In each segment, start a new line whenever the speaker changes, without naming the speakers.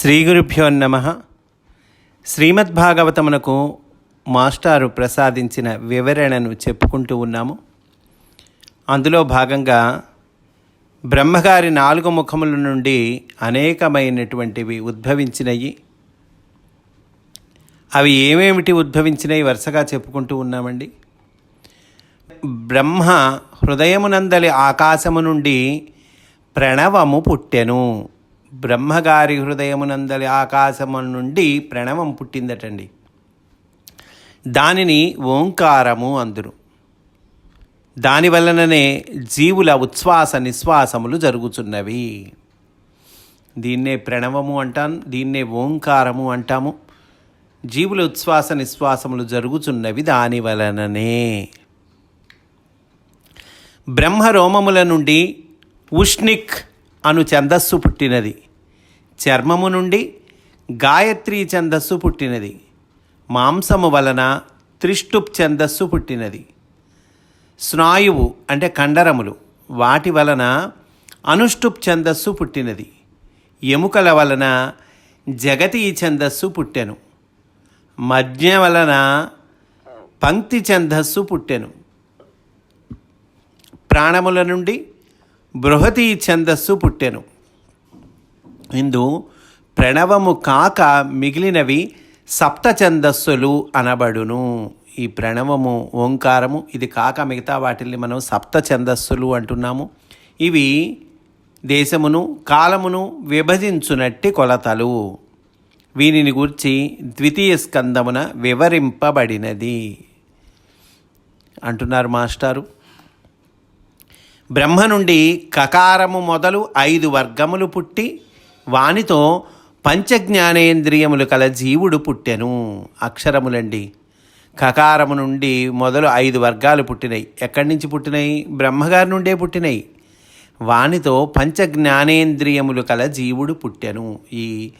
శ్రీ గురుభ్యో నమ. శ్రీమద్భాగవతమునకు మాస్టారు ప్రసాదించిన వివరణను చెప్పుకుంటూ ఉన్నాము. అందులో భాగంగా బ్రహ్మగారి నాలుగు ముఖముల నుండి అనేకమైనటువంటివి ఉద్భవించినవి అవి ఏమేమిటి ఉద్భవించినవి వరుసగా చెప్పుకుంటూ ఉన్నామండి. బ్రహ్మ హృదయమునందలి ఆకాశము నుండి ప్రణవము పుట్టెను. బ్రహ్మగారి హృదయమునందలి ఆకాశము నుండి ప్రణవం పుట్టిందటండి. దానిని ఓంకారము అందురు. దాని వలననే జీవుల ఉచ్ఛ్వాస నిశ్వాసములు జరుగుతున్నవి దీన్నే ప్రణవము అంటాం దీన్నే ఓంకారము అంటాము. జీవుల ఉచ్ఛ్వాస నిశ్వాసములు జరుగుతున్నవి దాని వలననే. బ్రహ్మరోమముల నుండి ఉష్ణిక్ అను ఛందస్సు పుట్టినది. చర్మము నుండి గాయత్రి ఛందస్సు పుట్టినది. మాంసము వలన త్రిష్టుప్ ఛందస్సు పుట్టినది. స్నాయువు అంటే కండరములు. వాటి వలన అనుష్టుప్ ఛందస్సు పుట్టినది. ఎముకల వలన జగతి ఛందస్సు పుట్టెను. మధ్య వలన పంక్తి ఛందస్సు పుట్టెను. ప్రాణముల నుండి బృహతి ఛందస్సు పుట్టెను. ఇందు ప్రణవము కాక మిగిలినవి సప్త ఛందస్సులు అనబడును. ఈ ప్రణవము ఓంకారము ఇది కాక మిగతా వాటిల్ని మనం సప్త ఛందస్సులు అంటున్నాము. ఇవి దేశమును కాలమును విభజించునట్టి కొలతలు. వీనిని గూర్చి ద్వితీయ స్కందమున వివరింపబడినది. అంటున్నారు మాస్టారు. బ్రహ్మ నుండి కకారము మొదలు ఐదు వర్గములు పుట్టి వానితో పంచజ్ఞానేంద్రియములు కల జీవుడు పుట్టెను. అక్షరములండి. కకారము నుండి మొదలు ఐదు వర్గాలు పుట్టినాయి ఎక్కడి నుంచి పుట్టినాయి బ్రహ్మగారి నుండే పుట్టినాయి వానితో పంచజ్ఞానేంద్రియములు కల జీవుడు పుట్టెను. ఈ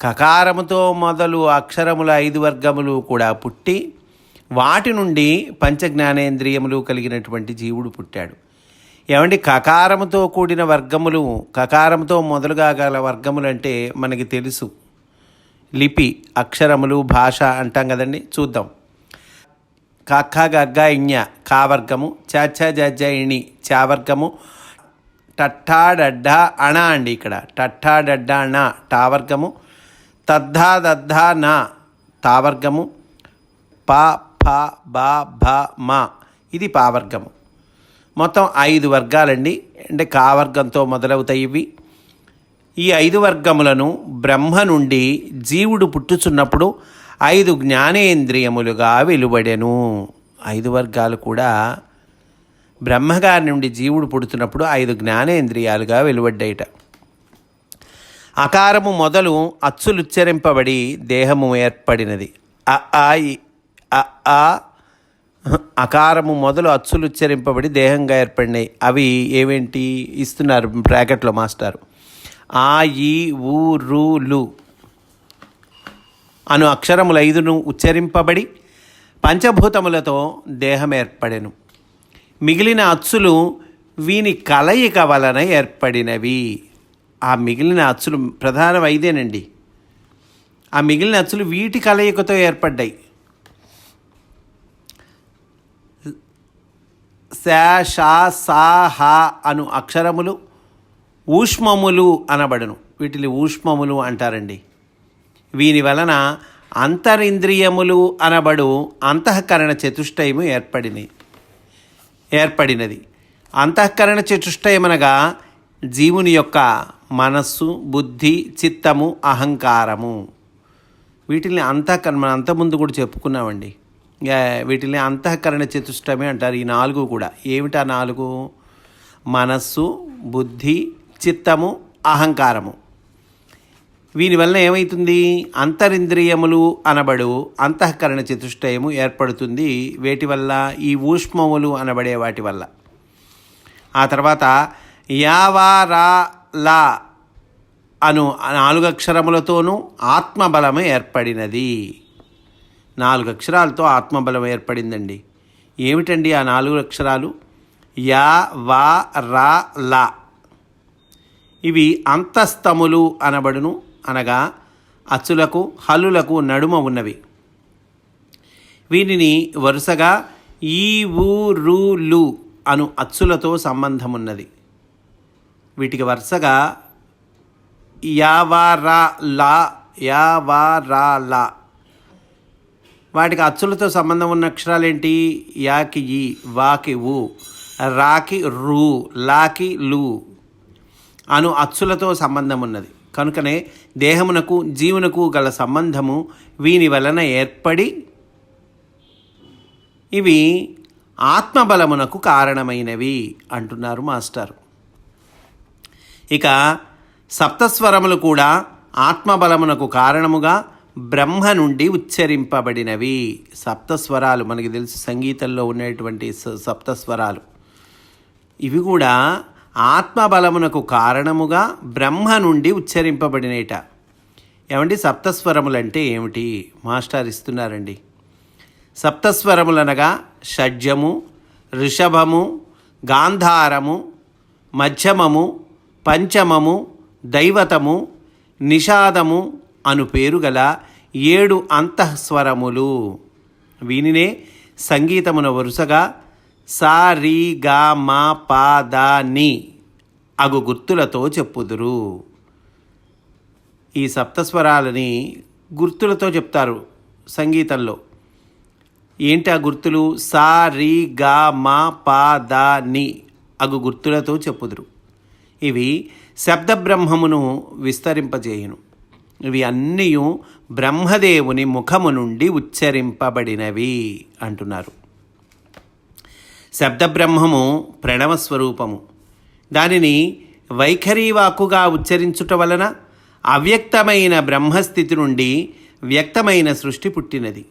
కకారముతో మొదలు అక్షరముల ఐదు వర్గములు కూడా పుట్టి వాటి నుండి పంచజ్ఞానేంద్రియములు కలిగినటువంటి జీవుడు పుట్టాడు. ఏమండి కకారముతో కూడిన వర్గములు కకారముతో మొదలుగా గల వర్గములు అంటే మనకి తెలుసు. లిపి అక్షరములు భాష అంటాం కదండి చూద్దాం. కక్క గగ్గ ఇణ్య కావర్గము చాచ జజ్జ ఇణి చావర్గము టట్టా డడ్డ అణ అండి ఇక్కడ. టట్టా డడ్డ అణ టావర్గము తద్దా దద్దా నా తావర్గము ప ఫ బ భ మ ఇది పావర్గము మొత్తం ఐదు వర్గాలండి. అంటే కావర్గంతో మొదలవుతాయి ఇవి. ఈ ఐదు వర్గములను బ్రహ్మ నుండి జీవుడు పుట్టుచున్నప్పుడు ఐదు జ్ఞానేంద్రియములుగా వెలువడెను. ఐదు వర్గాలు కూడా బ్రహ్మగారి నుండి జీవుడు పుడుతున్నప్పుడు ఐదు జ్ఞానేంద్రియాలుగా వెలువడ్డాయిట. అకారము మొదలు అచ్చులుచ్చరింపబడి దేహము ఏర్పడినది. అ ఆ అకారము మొదలు అచ్చులు ఉచ్చరింపబడి దేహంగా ఏర్పడినాయి అవి ఏవేంటి? ఇస్తున్నారు బ్రాకెట్లో మాస్టారు. ఆ ఈ ఊ రు లు అను అక్షరములు ఐదును ఉచ్చరింపబడి పంచభూతములతో దేహం ఏర్పడెను. మిగిలిన అచ్చులు వీని కలయిక వలన ఏర్పడినవి. ఆ మిగిలిన అచ్చులు ప్రధానం ఐదేనండి ఆ మిగిలిన అచ్చులు వీటి కలయికతో ఏర్పడ్డాయి. శ ష సా హ అను అక్షరములు ఊష్మములు అనబడును. వీటిని ఊష్మములు అంటారండి. వీని వలన అంతరింద్రియములు అనబడు అంతఃకరణ చతుష్టయము ఏర్పడినవి ఏర్పడినది. అంతఃకరణ చతుష్టయమనగా జీవుని యొక్క మనస్సు బుద్ధి చిత్తము అహంకారము. వీటిని అంతఃకరణ మనం అంతకుముందు కూడా చెప్పుకున్నామండి. వీటిని అంతఃకరణ చతుష్టమే అంటారు. ఈ నాలుగు కూడా. ఏమిటా నాలుగు? మనస్సు బుద్ధి చిత్తము అహంకారము. వీని వలన ఏమవుతుంది అంతరింద్రియములు అనబడు అంతఃకరణ చతుష్టయము ఏర్పడుతుంది వేటి వల్ల? ఈ ఊష్మములు అనబడే వాటి వల్ల. ఆ తర్వాత యావారా లా అను నాలుగు అక్షరములతోనూ ఆత్మబలము ఏర్పడినది. నాలుగు అక్షరాలతో ఆత్మబలం ఏర్పడిందండి. ఏమిటండి ఆ నాలుగు అక్షరాలు? యా వా రా లా. ఇవి అంతస్తములు అనబడును అనగా అచ్చులకు హల్లులకు నడుమ ఉన్నవి. వీటిని వరుసగా ఈ ఊ రు లు అను అచ్చులతో సంబంధం ఉన్నది వీటికి వరుసగా యావారా లా యావారా లా. వాటికి అచ్చులతో సంబంధం ఉన్న అక్షరాలు ఏంటి యాకి ఈ వాకి ఊ రాకి రు లాకి లు అను అచ్చులతో సంబంధం ఉన్నది. కనుకనే దేహమునకు జీవునకు గల సంబంధము వీని వలన ఏర్పడి ఇవి ఆత్మబలమునకు కారణమైనవి అంటున్నారు మాస్టర్. ఇక సప్తస్వరములు కూడా ఆత్మబలమునకు కారణముగా బ్రహ్మ నుండి ఉచ్చరింపబడినవి. సప్తస్వరాలు మనకి తెలుసు సంగీతంలో ఉండేటువంటి స- సప్తస్వరాలు. ఇవి కూడా ఆత్మబలమునకు కారణముగా బ్రహ్మ నుండి ఉచ్చరింపబడినేట ఏమండి? సప్తస్వరములు అంటే ఏమిటి? మాస్టర్ ఇస్తున్నారండి. సప్తస్వరములనగా షడ్జము ఋషభము గాంధారము మధ్యమము పంచమము దైవతము నిషాదము అను పేరు గల ఏడు అంతఃస్వరములు. వీనినే సంగీతమున వరుసగా సా రీ గా మా పా దా ని అగు గుర్తులతో చెప్పుదురు. ఈ సప్తస్వరాలని గుర్తులతో చెప్తారు సంగీతంలో. ఏంటి ఆ గుర్తులు? సా రీ గా మా పా దా ని అగు గుర్తులతో చెప్పుదురు. ఇవి శబ్దబ్రహ్మమును విస్తరింపజేయును. ఇవి అన్నీ బ్రహ్మదేవుని ముఖము నుండి ఉచ్చరింపబడినవి అంటున్నారు. శబ్దబ్రహ్మము ప్రణవ స్వరూపము. దానిని వైఖరి వాక్కుగా ఉచ్చరించుట వలన అవ్యక్తమైన బ్రహ్మస్థితి నుండి వ్యక్తమైన సృష్టి పుట్టినది.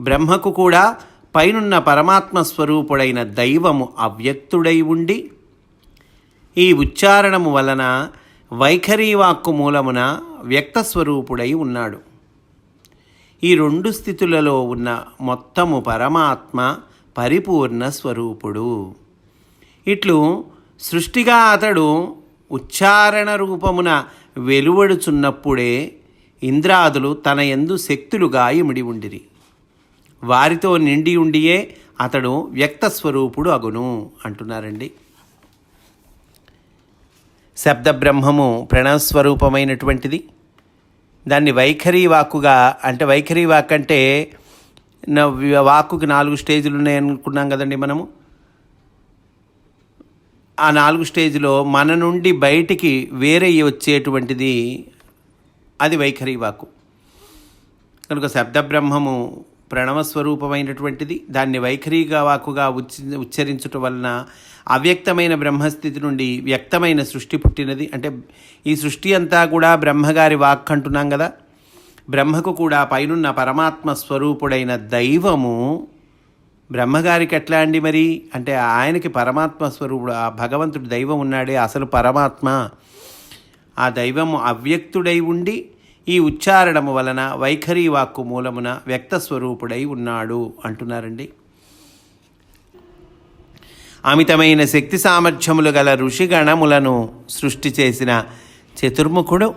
బ్రహ్మకు కూడా పైనున్న పరమాత్మ స్వరూపుడైన దైవము అవ్యక్తుడై ఉండి ఈ ఉచ్చారణము వలన వైఖరి వాక్కు మూలమున వ్యక్త స్వరూపుడై ఉన్నాడు. ఈ రెండు స్థితులలో ఉన్న మొత్తము పరమాత్మ పరిపూర్ణ స్వరూపుడు. ఇట్లు సృష్టిగా అతడు ఉచ్చారణ రూపమున వెలువడుచున్నప్పుడే ఇంద్రాదులు తన ఎందు శక్తులుగా ఇమిడి ఉండిరి. వారితో నిండి ఉండియే అతడు వ్యక్త స్వరూపుడు అగును అంటున్నారండి. శబ్దబ్రహ్మము ప్రణవస్వరూపమైనటువంటిది దాన్ని వైఖరి వాక్కుగా అంటే వైఖరి వాక్ అంటే వాక్కుకి నాలుగు స్టేజ్లు ఉన్నాయనుకున్నాం కదండి మనము. ఆ నాలుగు స్టేజ్లో మన నుండి బయటికి వేరే వచ్చేటువంటిది అది వైఖరి వాక్కు. కనుక శబ్దబ్రహ్మము ప్రణవస్వరూపమైనటువంటిది. దాన్ని వైఖరిగా వాక్కుగా ఉచ్చ ఉచ్చరించటం వలన అవ్యక్తమైన బ్రహ్మస్థితి నుండి వ్యక్తమైన సృష్టి పుట్టినది. అంటే ఈ సృష్టి అంతా కూడా బ్రహ్మగారి వాక్ అంటున్నాం కదా. బ్రహ్మకు కూడా పైనున్న పరమాత్మ స్వరూపుడైన దైవము బ్రహ్మగారికి ఎట్లా అండి మరి? అంటే ఆయనకి పరమాత్మ స్వరూపుడు ఆ భగవంతుడు దైవం ఉన్నాడే అసలు పరమాత్మ. ఆ దైవము అవ్యక్తుడై ఉండి ఈ ఉచ్చారణము వలన వైఖరి వాక్కు మూలమున వ్యక్త స్వరూపుడై ఉన్నాడు అంటున్నారండి. అమితమైన శక్తి సామర్థ్యములు గల ఋషిగణములను సృష్టి చేసిన చతుర్ముఖుడు.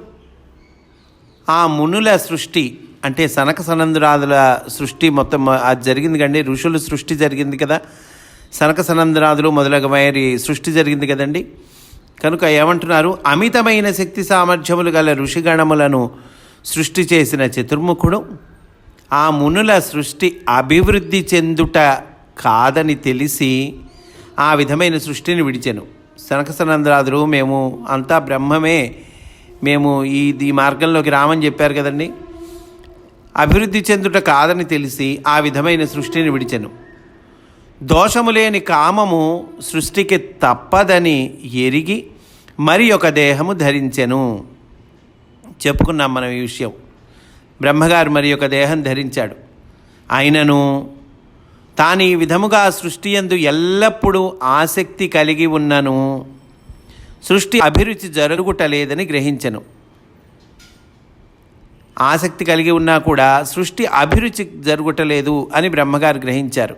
ఆ మునుల సృష్టి అంటే సనక సనందురాదుల సృష్టి మొత్తం అది జరిగింది కండి ఋషుల సృష్టి జరిగింది కదా. సనక సనందురాదులు మొదలగమయ్యి సృష్టి జరిగింది కదండి. కనుక ఏమంటున్నారు? అమితమైన శక్తి సామర్థ్యములు గల ఋషిగణములను సృష్టి చేసిన చతుర్ముఖుడు. ఆ మునుల సృష్టి అభివృద్ధి చెందుట కాదని తెలిసి ఆ విధమైన సృష్టిని విడిచెను. సనకసనందరాదులు మేము అంతా బ్రహ్మమే. మేము ఈ ఈ మార్గంలోకి రామని చెప్పారు కదండి. అభివృద్ధి చెందుట కాదని తెలిసి ఆ విధమైన సృష్టిని విడిచెను. దోషము లేని కామము సృష్టికి తప్పదని ఎరిగి మరి ఒక దేహము ధరించెను. చెప్పుకున్నాం మనం ఈ విషయం. బ్రహ్మగారు మరి యొక్క దేహం ధరించాడు. ఆయనను తాను ఈ విధముగా సృష్టి యందు ఎల్లప్పుడూ ఆసక్తి కలిగి ఉన్నను సృష్టి అభిరుచి జరుగుటలేదని గ్రహించెను. ఆసక్తి కలిగి ఉన్నా కూడా సృష్టి అభిరుచి జరుగుటలేదు అని బ్రహ్మగారు గ్రహించారు.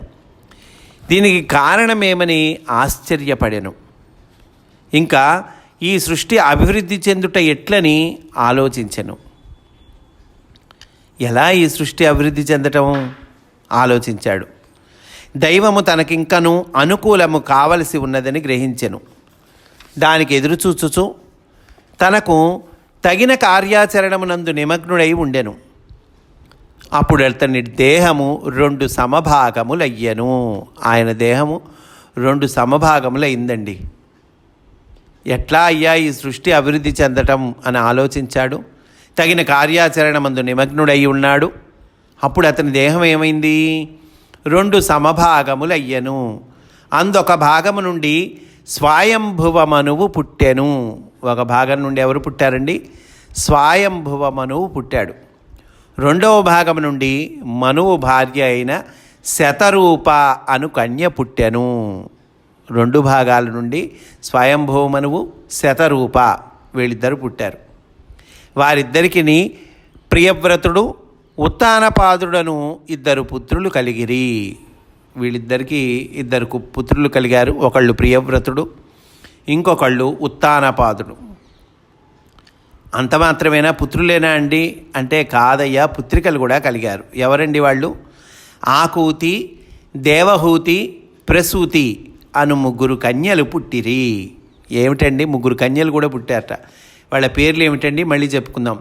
దీనికి కారణమేమని ఆశ్చర్యపడెను. ఇంకా ఈ సృష్టి అభివృద్ధి చెందుట ఎట్లని ఆలోచించెను? ఎలా ఈ సృష్టి అభివృద్ధి చెందటం? ఆలోచించాడు. దైవము తనకింకను అనుకూలము కావలసి ఉన్నదని గ్రహించెను. దానికి ఎదురు చూచుచు తనకు తగిన కార్యాచరణమునందు నిమగ్నుడై ఉండెను. అప్పుడు అతని దేహము రెండు సమభాగములయ్యను. ఆయన దేహము రెండు సమభాగములైందండి ఎట్లా అయ్యా ఈ సృష్టి అభివృద్ధి చెందటం అని ఆలోచించాడు. తగిన కార్యాచరణ మందు నిమగ్నుడై ఉన్నాడు. అప్పుడు అతని దేహం ఏమైంది? రెండు సమభాగములయ్యను. అందొక భాగము నుండి స్వయంభువమనువు పుట్టెను. ఒక భాగం నుండి ఎవరు పుట్టారండి? స్వయంభువమనువు పుట్టాడు. రెండవ భాగం నుండి మనువు భార్య అయిన శతరూప అను కన్య పుట్టెను. రెండు భాగాల నుండి స్వయంభూమనువు శతరూప వీళ్ళిద్దరు పుట్టారు. వారిద్దరికి ప్రియవ్రతుడు ఉత్తానపాదుడను ఇద్దరు పుత్రులు కలిగిరి. వీళ్ళిద్దరికీ ఇద్దరు కు- పుత్రులు కలిగారు. ఒకళ్ళు ప్రియవ్రతుడు ఇంకొకళ్ళు ఉత్తానపాదుడు అంత మాత్రమేనా పుత్రులేనా అండి? అంటే కాదయ్యా పుత్రికలు కూడా కలిగారు. ఎవరండి వాళ్ళు? ఆకూతి దేవహూతి ప్రసూతి అను ముగ్గురు కన్యలు పుట్టిరి. ఏమిటండి? ముగ్గురు కన్యలు కూడా పుట్టారట. వాళ్ళ పేర్లు ఏమిటండి? మళ్ళీ చెప్పుకుందాం.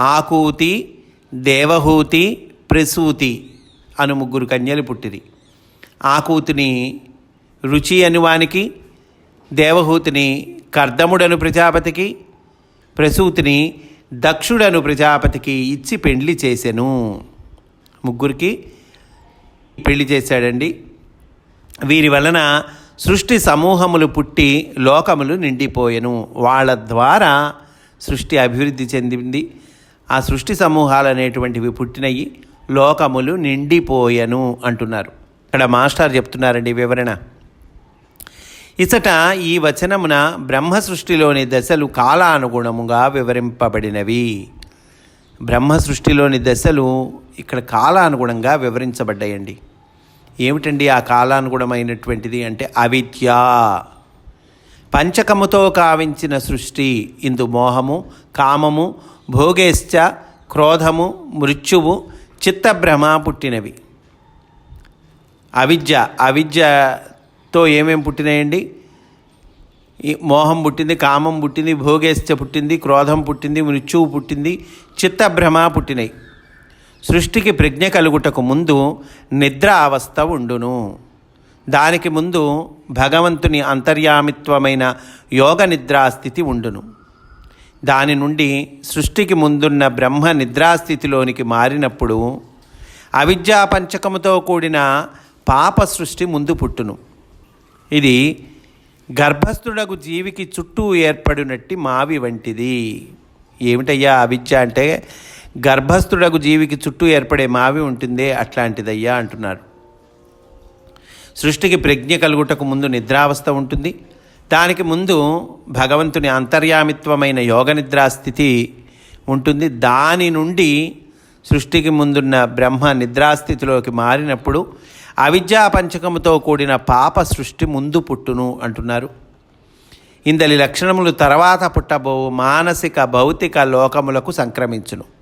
ఆకూతి దేవహూతి ప్రసూతి అను ముగ్గురు కన్యలు పుట్టిరి. ఆకూతిని రుచి అనువానికి దేవహూతిని కర్దముడను ప్రజాపతికి ప్రసూతిని దక్షుడను ప్రజాపతికి ఇచ్చి పెండ్లి చేశాను ముగ్గురికి పెళ్ళి చేశాడండి. వీరి వలన సృష్టి సమూహములు పుట్టి లోకములు నిండిపోయెను. వాళ్ళ ద్వారా సృష్టి అభివృద్ధి చెందింది. ఆ సృష్టి సమూహాలు అనేటువంటివి పుట్టినయి లోకములు నిండిపోయెను అంటున్నారు. ఇక్కడ మాస్టర్ చెప్తున్నారండి వివరణ. ఇచట ఈ వచనమున బ్రహ్మ సృష్టిలోని దశలు కాలానుగుణముగా వివరింపబడినవి. బ్రహ్మ సృష్టిలోని దశలు ఇక్కడ కాలానుగుణంగా వివరించబడ్డాయండి. ఏమిటండి ఆ కాలానుగుణమైనటువంటిది అంటే అవిద్య. పంచకముతో కావించిన సృష్టి ఇందు మోహము కామము భోగేశ్చ క్రోధము మృత్యువు చిత్తభ్రమ పుట్టినవి. అవిద్య అవిద్యతో ఏమేమి పుట్టినాయండి? మోహం పుట్టింది కామం పుట్టింది భోగేశ్చ పుట్టింది క్రోధం పుట్టింది మృత్యువు పుట్టింది చిత్తభ్రమ పుట్టినాయి. సృష్టికి ప్రజ్ఞ కలుగుటకు ముందు నిద్ర అవస్థ ఉండును. దానికి ముందు భగవంతుని అంతర్యామిత్వమైన యోగ నిద్రాస్థితి ఉండును. దాని నుండి సృష్టికి ముందున్న బ్రహ్మ నిద్రాస్థితిలోనికి మారినప్పుడు అవిద్యా పంచకముతో కూడిన పాప సృష్టి ముందు పుట్టును. ఇది గర్భస్థుడగు జీవికి చుట్టూ ఏర్పడినట్టి మావి వంటిది. ఏమిటయ్యా అవిద్య అంటే? గర్భస్థుడగు జీవికి చుట్టూ ఏర్పడే మావి ఉంటుందే అట్లాంటిదయ్యా అంటున్నారు. సృష్టికి ప్రజ్ఞ కలుగుటకు ముందు నిద్రావస్థ ఉంటుంది. దానికి ముందు భగవంతుని అంతర్యామిత్వమైన యోగ నిద్రా స్థితి ఉంటుంది. దాని నుండి సృష్టికి ముందున్న బ్రహ్మ నిద్రాస్థితిలోకి మారినప్పుడు అవిద్యా పంచకముతో కూడిన పాప సృష్టి ముందు పుట్టును అంటున్నారు. ఇందలి లక్షణములు తర్వాత పుట్టబో మానసిక భౌతిక లోకములకు సంక్రమించును.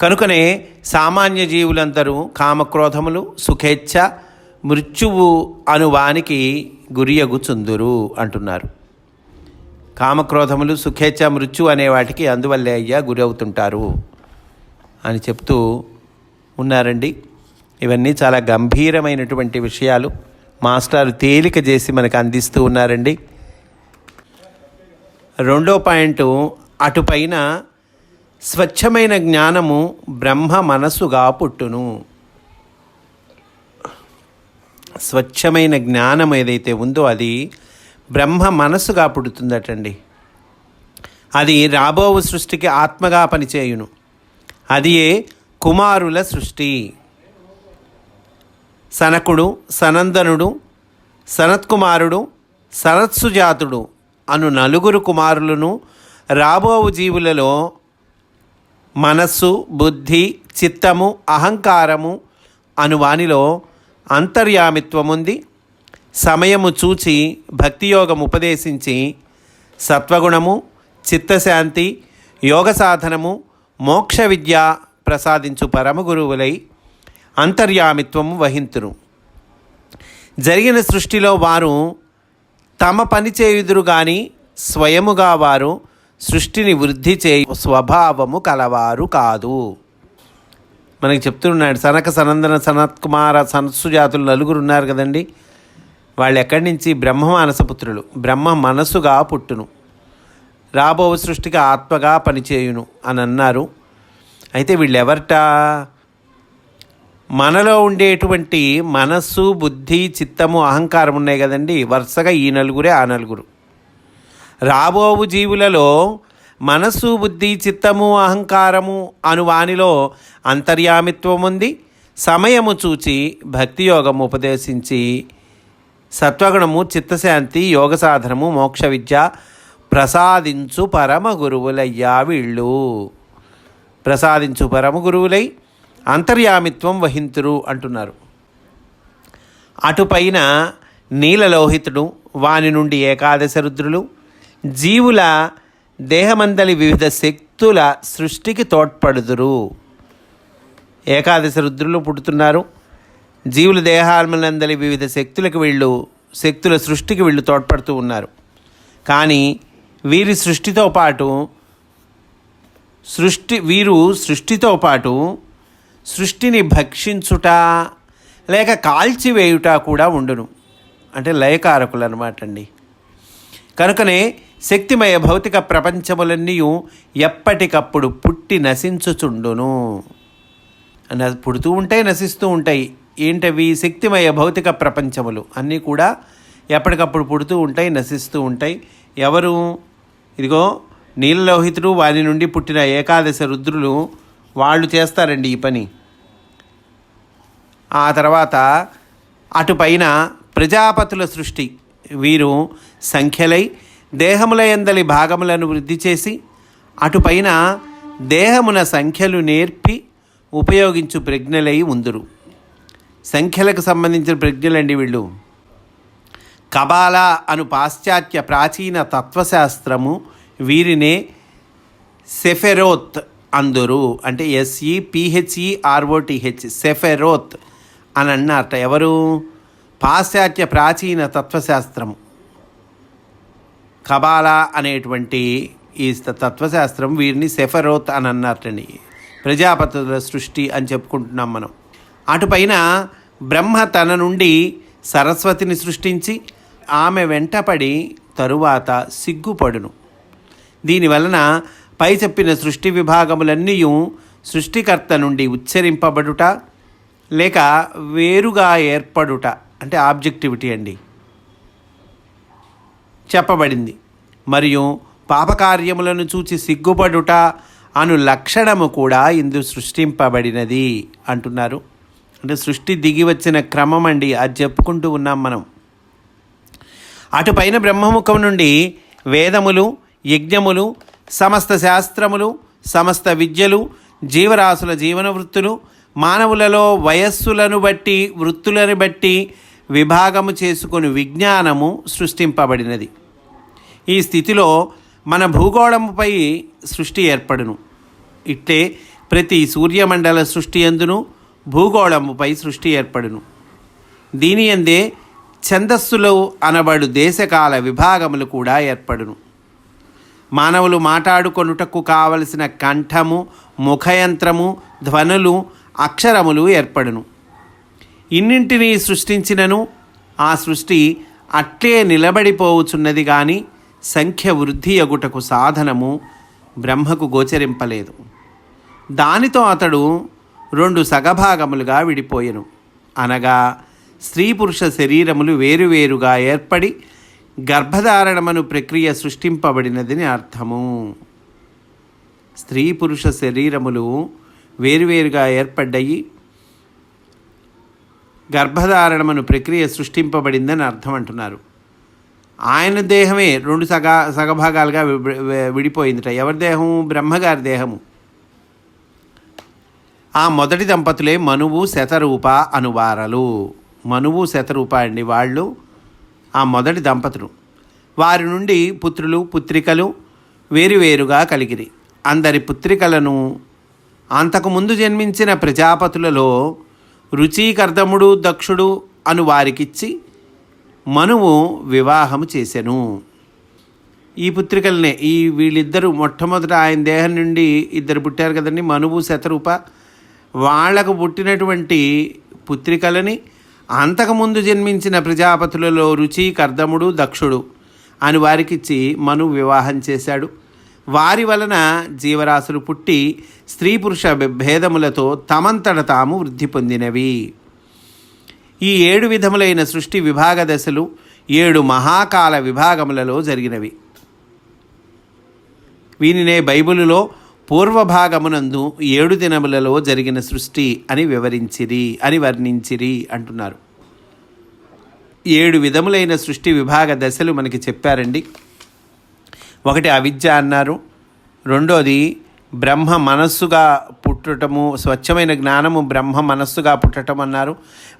కనుకనే సామాన్య జీవులందరూ కామక్రోధములు సుఖేచ్ఛ మృత్యువు అనువానికి గురియగుచుందురు అంటున్నారు. కామక్రోధములు సుఖేచ్ఛ మృత్యు అనే వాటికి అందువల్లే అయ్యా గురి అవుతుంటారు అని చెప్తూ ఉన్నారండి. ఇవన్నీ చాలా గంభీరమైనటువంటి విషయాలు. మాస్టారు తేలిక చేసి మనకు అందిస్తూ ఉన్నారండి. రెండో పాయింట్ అటుపైన స్వచ్ఛమైన జ్ఞానము బ్రహ్మ మనస్సుగా పుట్టును. స్వచ్ఛమైన జ్ఞానం ఏదైతే ఉందో అది బ్రహ్మ మనస్సుగా పుడుతుందటండి. అది రాబోవు సృష్టికి ఆత్మగా పనిచేయును. అది ఏ కుమారుల సృష్టి. సనకుడు సనందనుడు సనత్కుమారుడు సనత్సుజాతుడు అను నలుగురు కుమారులను రాబోవు జీవులలో మనస్సు బుద్ధి చిత్తము అహంకారము అను వానిలో అంతర్యామిత్వముంది. సమయము చూచి భక్తియోగం ఉపదేశించి సత్వగుణము చిత్తశాంతి యోగ సాధనము మోక్ష విద్య ప్రసాదించు పరమ గురువులై అంతర్యామిత్వము వహింతురు. జరిగిన సృష్టిలో వారు తమ పని చేయుదురు కానీ స్వయముగా వారు సృష్టిని వృద్ధి చేయు. స్వభావము కలవారు కాదు. మనకి చెప్తున్నాడు సనక సనందన సనత్కుమార సనస్సు జాతులు నలుగురు ఉన్నారు కదండి. వాళ్ళు ఎక్కడి నుంచి? బ్రహ్మ మానసపుత్రులు. బ్రహ్మ మనసుగా పుట్టును. రాబో సృష్టికి ఆత్మగా పనిచేయును అని అన్నారు. అయితే వీళ్ళెవరట? మనలో ఉండేటువంటి మనస్సు బుద్ధి చిత్తము అహంకారం ఉన్నాయి కదండి. వరుసగా ఈ నలుగురే ఆ నలుగురు. రాబోవు జీవులలో మనస్సు బుద్ధి చిత్తము అహంకారము అను వానిలో అంతర్యామిత్వం ఉంది సమయము చూచి భక్తి యోగం ఉపదేశించి సత్వగుణము చిత్తశాంతి యోగ సాధనము మోక్ష విద్య ప్రసాదించు పరమ గురువులయ్యా వీళ్ళు. ప్రసాదించు పరమ గురువులై అంతర్యామిత్వం వహింతురు అంటున్నారు. అటుపైన నీలలోహితుడు వాని నుండి ఏకాదశ రుద్రులు జీవుల దేహమందలి వివిధ శక్తుల సృష్టికి తోడ్పడుదురు. ఏకాదశ రుద్రులు పుడుతున్నారు. జీవుల దేహాలందలి వివిధ శక్తులకు వీళ్ళు శక్తుల సృష్టికి వీళ్ళు తోడ్పడుతూ ఉన్నారు. కానీ వీరి సృష్టితో పాటు సృష్టి వీరు సృష్టితో పాటు సృష్టిని భక్షించుట లేక కాల్చివేయుట కూడా ఉండును. అంటే లయకారకులు అనమాట అండి కనుకనే శక్తిమయ భౌతిక ప్రపంచములన్నీ ఎప్పటికప్పుడు పుట్టి నశించుచుండును. పుడుతూ ఉంటాయి నశిస్తూ ఉంటాయి. ఏంటవి? శక్తిమయ భౌతిక ప్రపంచములు. అన్నీ కూడా ఎప్పటికప్పుడు పుడుతూ ఉంటాయి నశిస్తూ ఉంటాయి. ఎవరు? ఇదిగో నీలలోహితుడు వారి నుండి పుట్టిన ఏకాదశ రుద్రులు వాళ్ళు చేస్తారండి ఈ పని. ఆ తర్వాత అటుపైన ప్రజాపతుల సృష్టి. వీరు సంఖ్యలై దేహముల ఎందలి భాగములను వృద్ధి చేసి అటుపైన దేహమున సంఖ్యలు నేర్పి ఉపయోగించు ప్రజ్ఞలై ఉందురు. సంఖ్యలకు సంబంధించిన ప్రజ్ఞలండి వీళ్ళు. కబాలా అను పాశ్చాత్య ప్రాచీన తత్వశాస్త్రము వీరినే సెఫెరోత్ అందురు. అంటే ఎస్ఈ పిహెచ్ఈ ఆర్ఓటిహెచ్ సెఫెరోత్ అని అన్నారట ఎవరు? పాశ్చాత్య ప్రాచీన తత్వశాస్త్రము. కబాలా అనేటువంటి ఈ తత్వశాస్త్రం వీరిని సెఫరోత్ అని అన్నారటండి. ప్రజాపతుల సృష్టి అని చెప్పుకుంటున్నాం మనం. అటుపైన బ్రహ్మ తన నుండి సరస్వతిని సృష్టించి ఆమె వెంటపడి తరువాత సిగ్గుపడును. దీనివలన పై చెప్పిన సృష్టి విభాగములన్నీ సృష్టికర్త నుండి ఉచ్చరింపబడుట లేక వేరుగా ఏర్పడుట అంటే ఆబ్జెక్టివిటీ అండి. చెప్పబడింది. మరియు పాపకార్యములను చూచి సిగ్గుపడుట అను లక్షణము కూడా ఇందు సృష్టింపబడినది అంటున్నారు. అంటే సృష్టి దిగి వచ్చిన క్రమం అండి అది చెప్పుకుంటూ ఉన్నాం మనం. అటుపైన బ్రహ్మముఖం నుండి వేదములు యజ్ఞములు సమస్త శాస్త్రములు సమస్త విద్యలు జీవరాశుల జీవన వృత్తులు మానవులలో వయస్సులను బట్టి వృత్తులను బట్టి విభాగము చేసుకొని విజ్ఞానము సృష్టింపబడినది. ఈ స్థితిలో మన భూగోళముపై సృష్టి ఏర్పడును. ఇట్లే ప్రతి సూర్యమండల సృష్టి ఎందును భూగోళముపై సృష్టి ఏర్పడును. దీని అందే ఛందస్సులు అనబడు దేశకాల విభాగములు కూడా ఏర్పడును. మానవులు మాట్లాడుకొనుటకు కావలసిన కంఠము ముఖయంత్రము ధ్వనులు అక్షరములు ఏర్పడును. ఇన్నింటినీ సృష్టించినను ఆ సృష్టి అట్లే నిలబడిపోవుచున్నది కానీ సంఖ్య వృద్ధి అగుటకు సాధనము బ్రహ్మకు గోచరింపలేదు. దానితో అతడు రెండు సగభాగములుగా విడిపోయెను. అనగా స్త్రీ పురుష శరీరములు వేరువేరుగా ఏర్పడి గర్భధారణమను ప్రక్రియ సృష్టింపబడినదని అర్థము. స్త్రీ పురుష శరీరములు వేరువేరుగా ఏర్పడ్డాయి గర్భధారణమను ప్రక్రియ సృష్టింపబడిందని అర్థం అంటున్నారు ఆయన దేహమే రెండు సగ సగభాగాలుగా వి- విడిపోయిందిట. ఎవరి దేహము? బ్రహ్మగారి దేహము. ఆ మొదటి దంపతులే మనువు శతరూప అనువారలు. మనువు శతరూప అండి వాళ్ళు ఆ మొదటి దంపతులు. వారి నుండి పుత్రులు పుత్రికలు వేరువేరుగా కలిగిరి. అందరి పుత్రికలను అంతకుముందు జన్మించిన ప్రజాపతులలో రుచికర్ధముడు దక్షుడు అను వారికిచ్చి మనువు వివాహము చేశాను ఈ పుత్రికలనే ఈ వీళ్ళిద్దరూ మొట్టమొదట ఆయన దేహం నుండి ఇద్దరు పుట్టారు కదండి మనువు శతరూప. వాళ్ళకు పుట్టినటువంటి పుత్రికలని అంతకుముందు జన్మించిన ప్రజాపతులలో రుచి కర్దముడు దక్షుడు అని వారికిచ్చి మను వివాహం చేశాడు. వారి వలన జీవరాశులు పుట్టి స్త్రీ పురుష భేదములతో తమంతట తాము వృద్ధి పొందినవి. ఈ ఏడు విధములైన సృష్టి విభాగ దశలు ఏడు మహాకాల విభాగములలో జరిగినవి. వీనినే బైబిలులో పూర్వభాగమునందు ఏడు దినములలో జరిగిన సృష్టి అని వివరించిరి అని వర్ణించిరి అంటున్నారు. ఏడు విధములైన సృష్టి విభాగ దశలు మనకి చెప్పారండి. ఒకటి అవిద్య అన్నారు రెండోది బ్రహ్మ మనస్సుగా పుట్టటము స్వచ్ఛమైన జ్ఞానము బ్రహ్మ మనస్సుగా పుట్టటం అన్నారు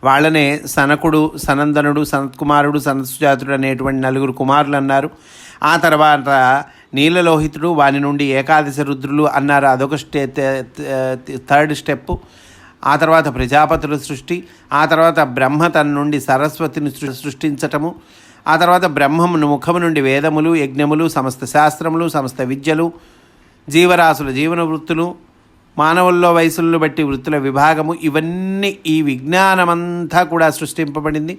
వాళ్ళనే సనకుడు సనందనుడు సనత్కుమారుడు సనత్సుజాతుడు అనేటువంటి నలుగురు కుమారులు అన్నారు ఆ తర్వాత నీలలోహితుడు వాని నుండి ఏకాదశి రుద్రులు అన్నారు. అదొక స్టే థర్డ్ స్టెప్ ఆ తర్వాత ప్రజాపతుల సృష్టి. ఆ తర్వాత బ్రహ్మ తన నుండి సరస్వతిని సృష్టించటము. ఆ తర్వాత బ్రహ్మమును ముఖము నుండి వేదములు యజ్ఞములు సమస్త శాస్త్రములు సమస్త విద్యలు జీవరాశుల జీవన వృత్తులు మానవుల్లో వయసులను బట్టి వృత్తుల విభాగము ఇవన్నీ ఈ విజ్ఞానమంతా కూడా సృష్టింపబడింది.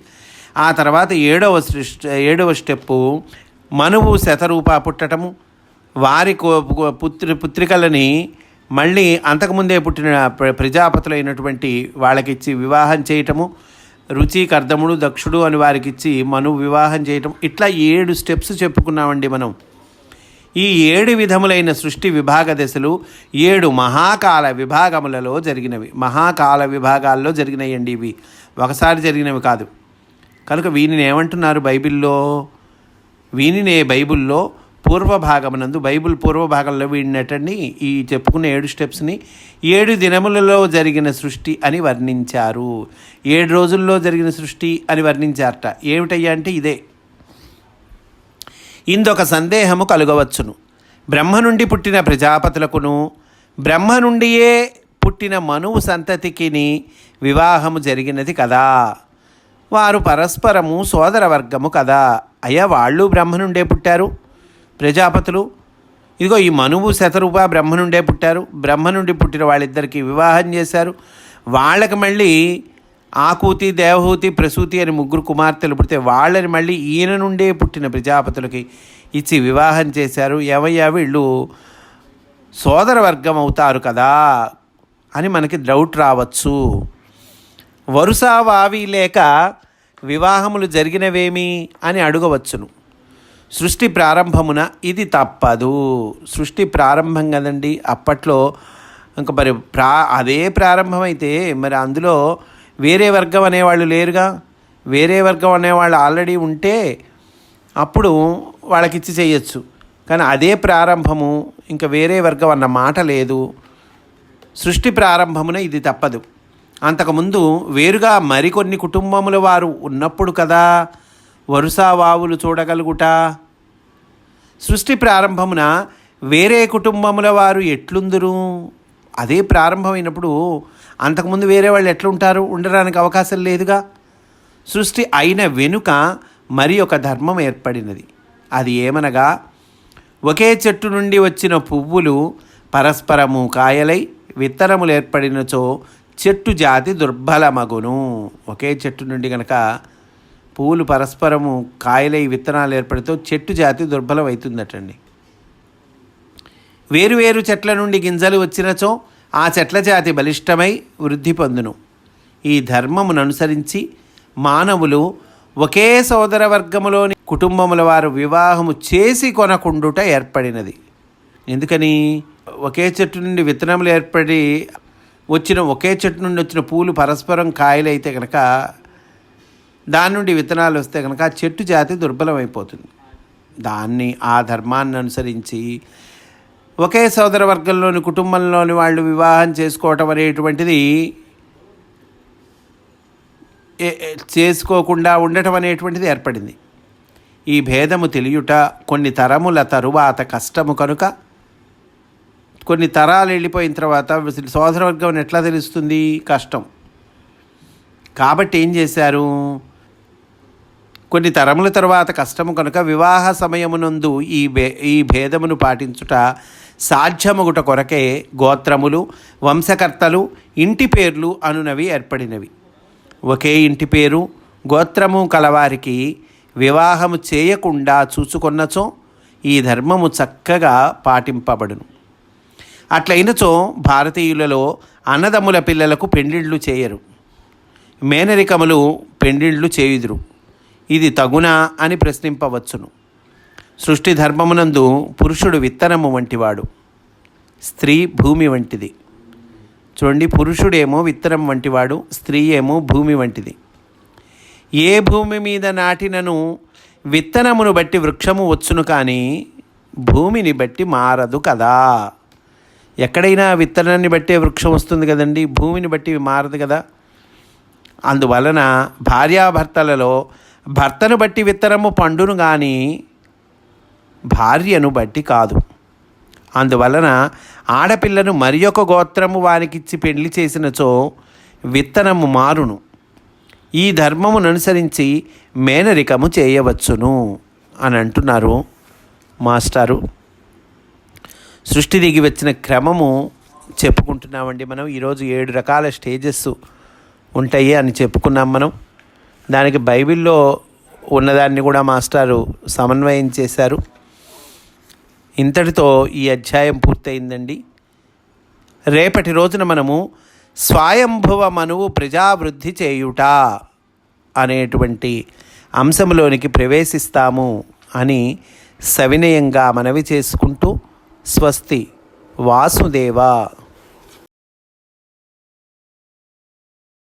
ఆ తర్వాత ఏడవ సృష్టి ఏడవ స్టెప్పు మనువు శతరూప పుట్టటము. వారి కో- పుత్రి పుత్రికలని మళ్ళీ అంతకుముందే పుట్టిన ప్రజాపతులైనటువంటి వాళ్ళకిచ్చి వివాహం చేయటము రుచి కర్దముడు దక్షుడు అని వారికిచ్చి మనువు వివాహం చేయటం. ఇట్లా ఏడు స్టెప్స్ చెప్పుకున్నామండి మనం. ఈ ఏడు విధములైన సృష్టి విభాగ దశలు ఏడు మహాకాల విభాగములలో జరిగినవి. మహాకాల విభాగాల్లో జరిగినాయండి ఇవి. ఒకసారి జరిగినవి కాదు. కనుక వీనిని ఏమంటున్నారు బైబిల్లో? వీనినే బైబిల్లో పూర్వభాగమునందు బైబిల్ పూర్వభాగంలో వీడినటండి ఈ చెప్పుకున్న ఏడు స్టెప్స్ని ఏడు దినములలో జరిగిన సృష్టి అని వర్ణించారు. ఏడు రోజుల్లో జరిగిన సృష్టి అని వర్ణించారట. ఏమిటయ్యా అంటే ఇదే. ఇందొక సందేహము కలుగవచ్చును. బ్రహ్మ నుండి పుట్టిన ప్రజాపతులకును బ్రహ్మ నుండియే పుట్టిన మనువు సంతతికిని వివాహము జరిగినది కదా. వారు పరస్పరము సోదర వర్గము కదా. అయ్యా వాళ్ళు బ్రహ్మ నుండే పుట్టారు? ప్రజాపతులు ఇదిగో ఈ మనువు శతరూప బ్రహ్మ నుండే పుట్టారు. బ్రహ్మ నుండి పుట్టిన వాళ్ళిద్దరికి వివాహం చేశారు. వాళ్ళకి మళ్ళీ ఆకూతి దేవహూతి ప్రసూతి అని ముగ్గురు కుమార్తెలు పుడితే వాళ్ళని మళ్ళీ ఈయన నుండే పుట్టిన ప్రజాపతులకి ఇచ్చి వివాహం చేశారు. ఏమయ్యా వీళ్ళు? సోదర వర్గం అవుతారు కదా అని మనకి డౌట్ రావచ్చు. వరుస వావి లేక వివాహములు జరిగినవేమి అని అడగవచ్చును. సృష్టి ప్రారంభమున ఇది తప్పదు. సృష్టి ప్రారంభం కదండి. అప్పట్లో ఇంకా మరి ప్రా అదే ప్రారంభమైతే మరి అందులో వేరే వర్గం అనేవాళ్ళు లేరుగా? వేరే వర్గం అనేవాళ్ళు ఆల్రెడీ ఉంటే అప్పుడు వాళ్ళకిచ్చి చేయొచ్చు. కానీ అదే ప్రారంభము ఇంకా వేరే వర్గం అన్న మాట లేదు. సృష్టి ప్రారంభమున ఇది తప్పదు. అంతకుముందు వేరుగా మరికొన్ని కుటుంబముల వారు ఉన్నప్పుడు కదా వరుస వావులు చూడగలుగుట? సృష్టి ప్రారంభమున వేరే కుటుంబముల వారు ఎట్లుందురు? అదే ప్రారంభమైనప్పుడు అంతకుముందు వేరే వాళ్ళు ఎట్లుంటారు? ఉండడానికి అవకాశం లేదుగా. సృష్టి అయిన వెనుక మరి ఒక ధర్మం ఏర్పడినది. అది ఏమనగా ఒకే చెట్టు నుండి వచ్చిన పువ్వులు పరస్పరము కాయలై విత్తనములు ఏర్పడినచో చెట్టు జాతి దుర్బలమగును. ఒకే చెట్టు నుండి గనక పువ్వులు పరస్పరము కాయలై విత్తనాలు ఏర్పడితో చెట్టు జాతి దుర్బలం అవుతుందటండి వేరువేరు చెట్ల నుండి గింజలు వచ్చినచో ఆ చెట్ల జాతి బలిష్టమై వృద్ధి పొందును. ఈ ధర్మమును అనుసరించి మానవులు ఒకే సోదర వర్గములోని కుటుంబముల వారు వివాహము చేసి కొనకుండుట ఏర్పడినది. ఎందుకని? ఒకే చెట్టు నుండి విత్తనములు ఏర్పడి వచ్చిన ఒకే చెట్టు నుండి వచ్చిన పూలు పరస్పరం కాయలైతే కనుక దాని నుండి విత్తనాలు వస్తే కనుక చెట్టు జాతి దుర్బలమైపోతుంది. దాన్ని ఆ ధర్మాన్ని అనుసరించి ఒకే సోదర వర్గంలోని కుటుంబంలోని వాళ్ళు వివాహం చేసుకోవటం అనేటువంటిది చేసుకోకుండా ఉండటం అనేటువంటిది ఏర్పడింది. ఈ భేదము తెలియుట కొన్ని తరముల తరువాత కష్టము కనుక కొన్ని తరాలు వెళ్ళిపోయిన తర్వాత సోదరవర్గం ఎట్లా తెలుస్తుంది? కష్టం. కాబట్టి ఏం చేశారు? కొన్ని తరముల తర్వాత కష్టము కనుక వివాహ సమయమునందు ఈ భే ఈ భేదమును పాటించుట సాధ్యమగుట కొరకే గోత్రములు వంశకర్తలు ఇంటి పేర్లు అనునవి ఏర్పడినవి. ఒకే ఇంటి పేరు గోత్రము కలవారికి వివాహము చేయకుండా చూసుకున్నచో ఈ ధర్మము చక్కగా పాటింపబడును. అట్లయినచో భారతీయులలో అన్నదమ్ముల పిల్లలకు పెండిళ్ళు చేయరు. మేనరికములు పెండిళ్ళు చేయుదురు. ఇది తగునా అని ప్రశ్నింపవచ్చును. సృష్టి ధర్మమునందు పురుషుడు విత్తనము వంటివాడు స్త్రీ భూమి వంటిది. చూడండి పురుషుడేమో విత్తనం వంటివాడు స్త్రీ ఏమో భూమి వంటిది. ఏ భూమి మీద నాటినను విత్తనమును బట్టి వృక్షము వచ్చును కానీ భూమిని బట్టి మారదు కదా. ఎక్కడైనా విత్తనాన్ని బట్టే వృక్షం వస్తుంది కదండి భూమిని బట్టి మారదు కదా. అందువలన భార్యాభర్తలలో భర్తను బట్టి విత్తనము పండును కానీ భార్యను బట్టి కాదు. అందువలన ఆడపిల్లను మరి ఒక గోత్రము వారికిచ్చి పెళ్ళి చేసినచో విత్తనము మారును. ఈ ధర్మమును అనుసరించి మేనరికము చేయవచ్చును అని అంటున్నారు మాస్టారు. సృష్టి దిగి వచ్చిన క్రమము చెప్పుకుంటున్నామండి మనం. ఈరోజు ఏడు రకాల స్టేజెస్ ఉంటాయి అని చెప్పుకున్నాం మనం. దానికి బైబిల్లో ఉన్నదాన్ని కూడా మాస్టారు సమన్వయం చేశారు. ఇంతటితో ఈ అధ్యాయం పూర్తయిందండి. రేపటి రోజున మనము స్వయంభువ మనువు ప్రజావృద్ధి చేయుట అనేటువంటి అంశంలోనికి ప్రవేశిస్తాము అని సవినయంగా మనవి చేసుకుంటూ స్వస్తి వాసుదేవ.